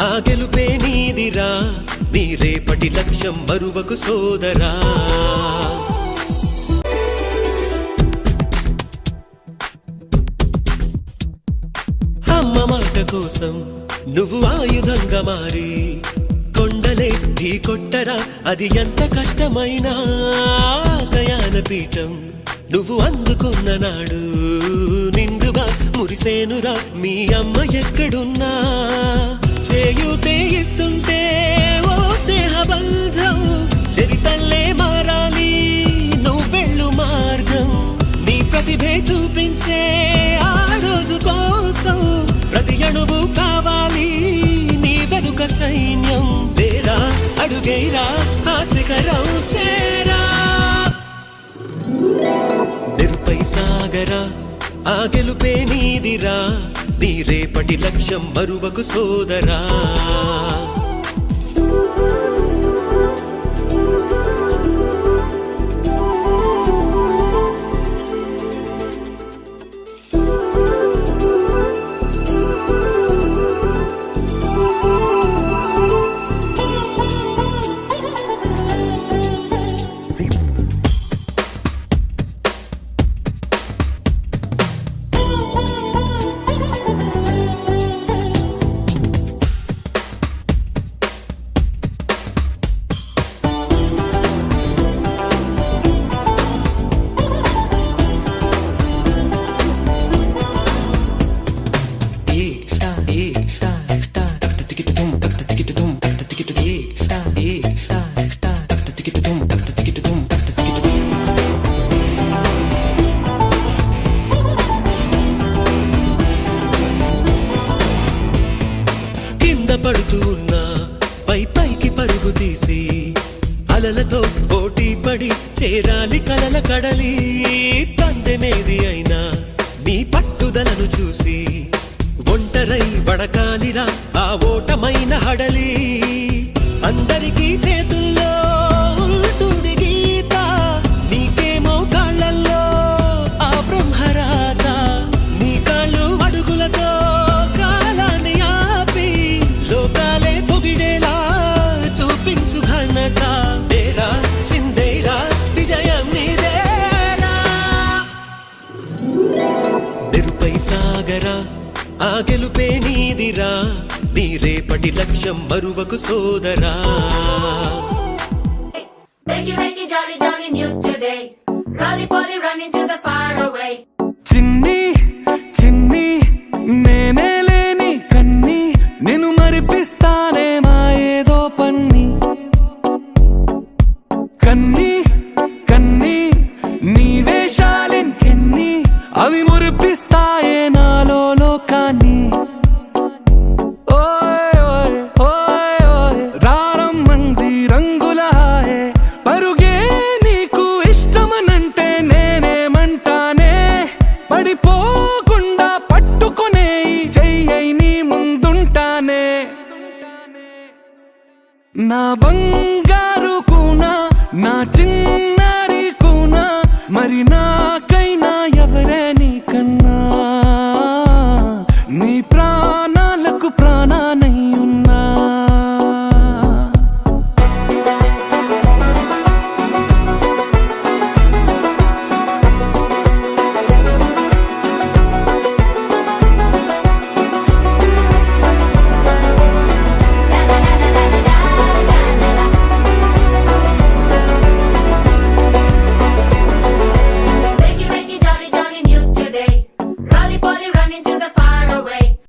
ఆ గెలుపే నీదిరా నీ రేపటి లక్ష్యం మరువకు సోదరా. అమ్మ మాట కోసం నువ్వు ఆయుధంగా మారి కొండలే ఢీ కొట్టరా అది ఎంత కష్టమైనా. ఆశయాల పీఠం నువ్వు అందుకున్న నాడు నిండుగా మురిసేనురా మీ అమ్మ ఎక్కడున్నా. చేయూతే ఇస్తుంటే ఓ స్నేహ బంధం చరితల్లే మారాలి. నువ్వు నువ్వెళ్ళు మార్గం నీ ప్రతిభే చూపించే ఆ రోజు కోసం ప్రతి అణువు కావాలి. నీ వెనుక సైన్యం లేరా అడుగైరా ఆ చేరా. నిరుపై సాగరా ఆ గెలుపే నీదిరా. నీ రేపటి లక్ష్యం మరువకు సోదరా. పడుతూ ఉన్నా పై పైకి పరుగు తీసి అలలతో పోటీ పడి చేరాలి కలల కడలి. పందెమేది అయినా నీ పట్టుదలను చూసి ఒంటరై వడకాలిరా ఆ ఓటమైన హడలి. ఆ గెలుపే నీదిరా నీ రేపటి లక్ష్యం మరువకు సోదరా Wakey, wakey, jolly, jolly, new today. Rolly poly, running to the far away. చిన్ని చిన్ని నేనే లేని కన్ని నేను మరిపిస్తానే మా ఏదో పన్ని కన్ని కన్ని నీ వేషాలెన్ని అవి నా బంగారు కూనా నా చిన్న